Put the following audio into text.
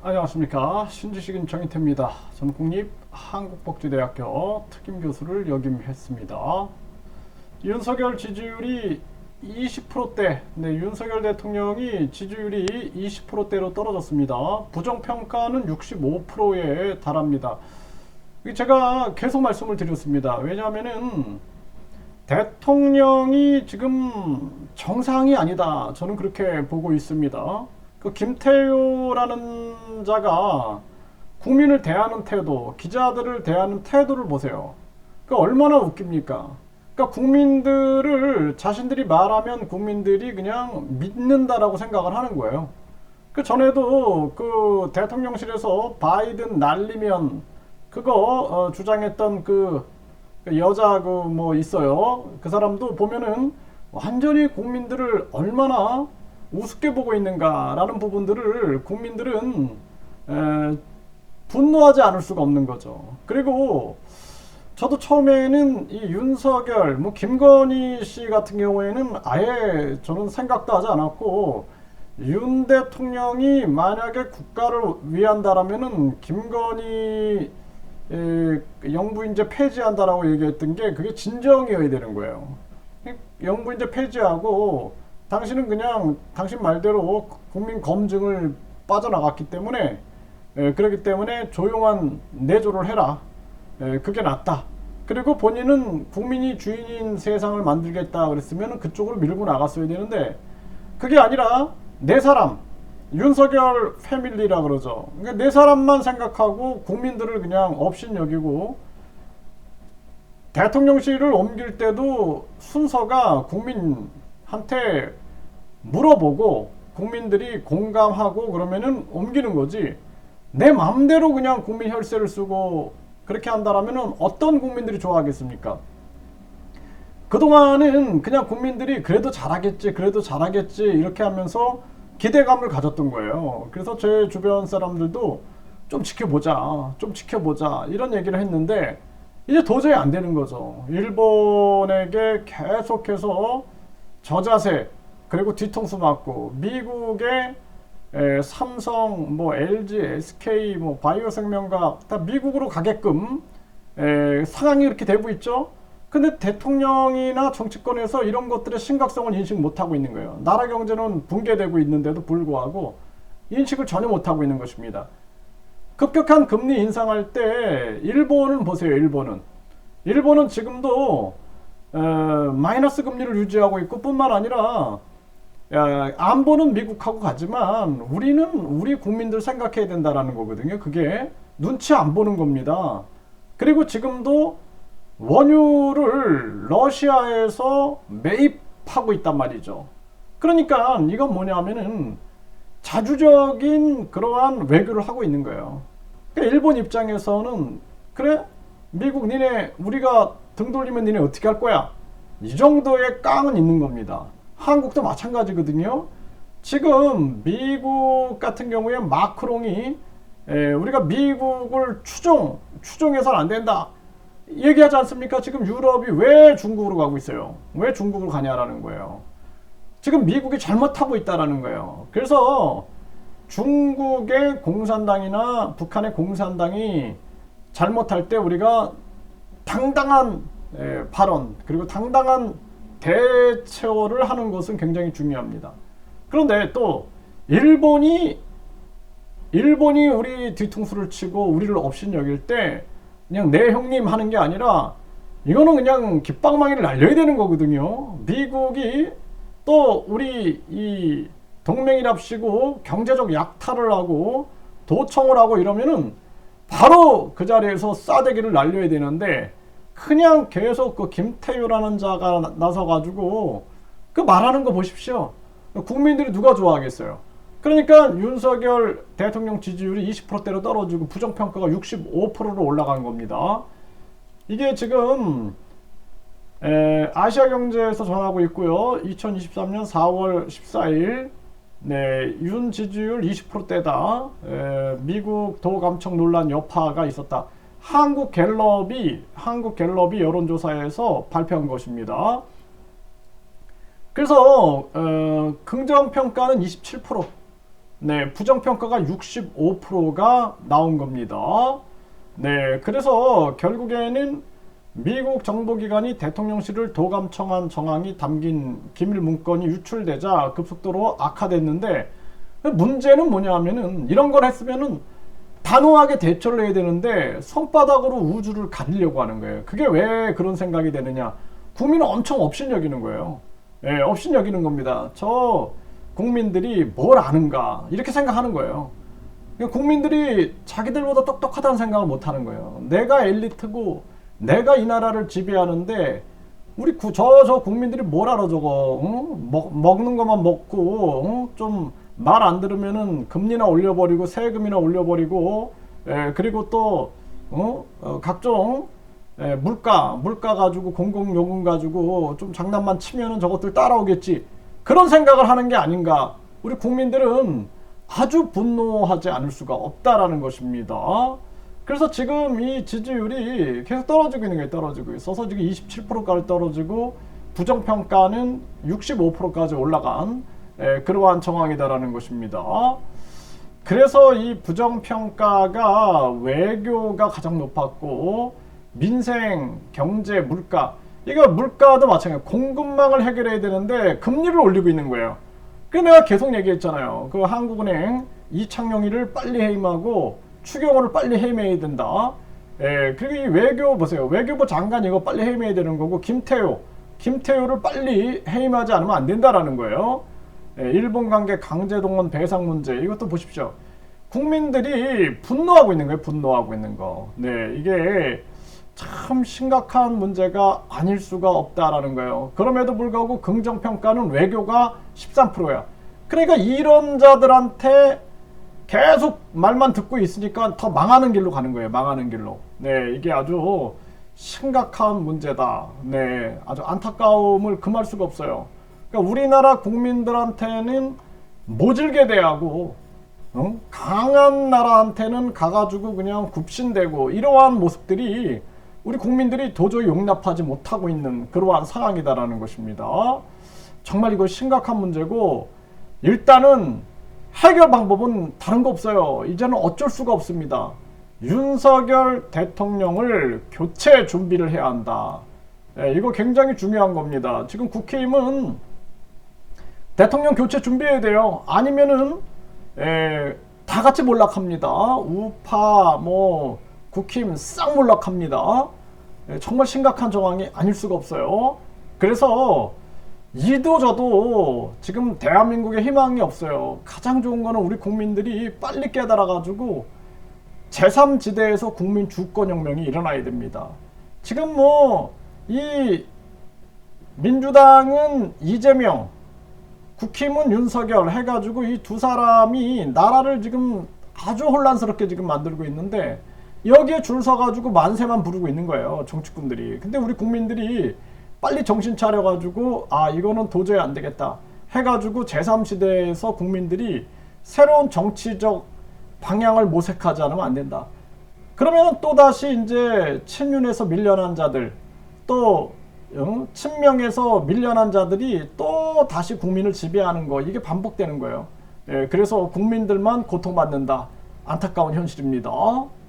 안녕하십니까 신지식인 정인태입니다. 저는 국립 한국복지대학교 특임 교수를 역임했습니다. 윤석열 지지율이 20%대, 네, 윤석열 대통령이 지지율이 20%대로 떨어졌습니다. 부정평가는 65%에 달합니다. 제가 계속 말씀을 드렸습니다. 왜냐하면은 대통령이 지금 정상이 아니다. 저는 그렇게 보고 있습니다. 그 김태효라는 자가 국민을 대하는 태도, 기자들을 대하는 태도를 보세요. 그 얼마나 웃깁니까? 그러니까 국민들을 자신들이 말하면 국민들이 그냥 믿는다라고 생각을 하는 거예요. 그 전에도 그 대통령실에서 바이든 날리면 그거 어, 주장했던 그, 그 여자 그 뭐 있어요. 그 사람도 보면은 완전히 국민들을 얼마나 우습게 보고 있는가라는 부분들을 국민들은 에, 분노하지 않을 수가 없는 거죠. 그리고 저도 처음에는 이 윤석열, 뭐 김건희 씨 같은 경우에는 아예 저는 생각도 하지 않았고 윤 대통령이 만약에 국가를 위한다라면은 김건희 에, 영부인제 폐지한다라고 얘기했던 게 그게 진정이어야 되는 거예요. 영부인제 폐지하고 당신은 그냥 당신 말대로 국민 검증을 빠져나갔기 때문에 에, 그렇기 때문에 조용한 내조를 해라. 에, 그게 낫다. 그리고 본인은 국민이 주인인 세상을 만들겠다 그랬으면 그쪽으로 밀고 나갔어야 되는데 그게 아니라 네 사람 윤석열 패밀리라 그러죠. 그러니까 네 사람만 생각하고 국민들을 그냥 없인 여기고 대통령실을 옮길 때도 순서가 국민 한테 물어보고 국민들이 공감하고 그러면은 옮기는 거지. 내 마음대로 그냥 국민 혈세를 쓰고 그렇게 한다라면은 어떤 국민들이 좋아하겠습니까? 그동안은 그냥 국민들이 그래도 잘하겠지, 그래도 잘하겠지 이렇게 하면서 기대감을 가졌던 거예요. 그래서 제 주변 사람들도 좀 지켜보자, 좀 지켜보자 이런 얘기를 했는데 이제 도저히 안 되는 거죠. 일본에게 계속해서 저자세 그리고 뒤통수 맞고 미국의 에, 삼성, 뭐 LG, SK, 뭐 바이오생명과 다 미국으로 가게끔 에, 상황이 이렇게 되고 있죠. 근데 대통령이나 정치권에서 이런 것들의 심각성을 인식 못하고 있는 거예요. 나라 경제는 붕괴되고 있는데도 불구하고 인식을 전혀 못하고 있는 것입니다. 급격한 금리 인상할 때 일본은 보세요. 일본은 일본은 지금도 어, 마이너스 금리를 유지하고 있고 뿐만 아니라 야, 안보는 미국하고 가지만 우리는 우리 국민들 생각해야 된다라는 거거든요. 그게 눈치 안 보는 겁니다. 그리고 지금도 원유를 러시아에서 매입하고 있단 말이죠. 그러니까 이건 뭐냐면은 자주적인 그러한 외교를 하고 있는 거예요. 그러니까 일본 입장에서는 그래 미국 니네 우리가 등 돌리면 니네 어떻게 할 거야? 이 정도의 깡은 있는 겁니다. 한국도 마찬가지거든요. 지금 미국 같은 경우에 마크롱이 에, 우리가 미국을 추종 추종해서는 안 된다. 얘기하지 않습니까? 지금 유럽이 왜 중국으로 가고 있어요? 왜 중국으로 가냐라는 거예요. 지금 미국이 잘못하고 있다라는 거예요. 그래서 중국의 공산당이나 북한의 공산당이 잘못할 때 우리가 당당한 발언 그리고 당당한 대처를 하는 것은 굉장히 중요합니다. 그런데 또 일본이 일본이 우리 뒤통수를 치고 우리를 없인 여길 때 그냥 내 형님 하는 게 아니라 이거는 그냥 깃방망이를 날려야 되는 거거든요. 미국이 또 우리 이 동맹이랍시고 경제적 약탈을 하고 도청을 하고 이러면은 바로 그 자리에서 싸대기를 날려야 되는데 그냥 계속 그 김태효라는 자가 나서 가지고 그 말하는 거 보십시오. 국민들이 누가 좋아하겠어요. 그러니까 윤석열 대통령 지지율이 20%대로 떨어지고 부정평가가 65%로 올라간 겁니다. 이게 지금 에, 아시아 경제에서 전하고 있고요. 2023년 4월 14일 네, 윤 지지율 20%대다. 에, 미국 도 감청 논란 여파가 있었다. 한국 갤럽이 한국 갤럽이 여론조사에서 발표한 것입니다. 그래서 어, 긍정 평가는 27%, 네, 부정 평가가 65%가 나온 겁니다. 네, 그래서 결국에는 미국 정보기관이 대통령실을 도감 청한 정황이 담긴 기밀 문건이 유출되자 급속도로 악화됐는데 문제는 뭐냐면은 이런 걸 했으면은 단호하게 대처를 해야 되는데 손바닥으로 우주를 가리려고 하는 거예요. 그게 왜 그런 생각이 되느냐? 국민은 엄청 업신 여기는 거예요. 예, 업신 여기는 겁니다. 저 국민들이 뭘 아는가 이렇게 생각하는 거예요. 그러니까 국민들이 자기들보다 똑똑하다는 생각을 못 하는 거예요. 내가 엘리트고 내가 이 나라를 지배하는데 우리 저저 국민들이 뭘 알아 저거 응? 먹, 먹는 것만 먹고 응? 좀 말 안 들으면은 금리나 올려버리고 세금이나 올려버리고 예, 그리고 또 어? 어, 각종 예, 물가 물가 가지고 공공 요금 가지고 좀 장난만 치면은 저것들 따라오겠지 그런 생각을 하는 게 아닌가 우리 국민들은 아주 분노하지 않을 수가 없다라는 것입니다. 그래서 지금 이 지지율이 계속 떨어지고 있는 게 떨어지고 있어서 지금 27%까지 떨어지고 부정평가는 65%까지 올라간 에, 그러한 정황이다라는 것입니다. 그래서 이 부정평가가 외교가 가장 높았고 민생, 경제, 물가 이거 물가도 마찬가지 공급망을 해결해야 되는데 금리를 올리고 있는 거예요. 그 내가 계속 얘기했잖아요. 그 한국은행 이창용이를 빨리 해임하고 추경호를 빨리 해임해야 된다. 예, 그리고 이 외교 보세요. 외교부 장관 이거 빨리 해임해야 되는 거고 김태호, 김태호를 빨리 해임하지 않으면 안 된다라는 거예요. 예, 일본 관계 강제 동원 배상 문제 이것도 보십시오. 국민들이 분노하고 있는 거예요. 분노하고 있는 거. 네, 이게 참 심각한 문제가 아닐 수가 없다라는 거예요. 그럼에도 불구하고 긍정 평가는 외교가 13%야. 그러니까 이런 자들한테 계속 말만 듣고 있으니까 더 망하는 길로 가는 거예요. 망하는 길로. 네, 이게 아주 심각한 문제다. 네, 아주 안타까움을 금할 수가 없어요. 그러니까 우리나라 국민들한테는 모질게 대하고 어? 강한 나라한테는 가가지고 그냥 굽신대고 이러한 모습들이 우리 국민들이 도저히 용납하지 못하고 있는 그러한 상황이다라는 것입니다. 정말 이거 심각한 문제고 일단은 해결 방법은 다른 거 없어요. 이제는 어쩔 수가 없습니다. 윤석열 대통령을 교체 준비를 해야 한다. 네, 이거 굉장히 중요한 겁니다. 지금 국회의원 대통령 교체 준비해야 돼요. 아니면은 에, 다 같이 몰락합니다. 우파 뭐 국힘 싹 몰락합니다. 에, 정말 심각한 정황이 아닐 수가 없어요. 그래서 이도 저도 지금 대한민국에 희망이 없어요. 가장 좋은 거는 우리 국민들이 빨리 깨달아 가지고 제3지대에서 국민 주권 혁명이 일어나야 됩니다. 지금 뭐, 이 민주당은 이재명, 국힘은 윤석열 해가지고 이 두 사람이 나라를 지금 아주 혼란스럽게 지금 만들고 있는데 여기에 줄 서가지고 만세만 부르고 있는 거예요. 정치꾼들이. 근데 우리 국민들이 빨리 정신 차려가지고 아 이거는 도저히 안 되겠다 해가지고 제3시대에서 국민들이 새로운 정치적 방향을 모색하지 않으면 안 된다. 그러면 또 다시 이제 친윤에서 밀려난 자들 또 응? 친명에서 밀려난 자들이 또 다시 국민을 지배하는 거 이게 반복되는 거예요. 예, 그래서 국민들만 고통받는다. 안타까운 현실입니다.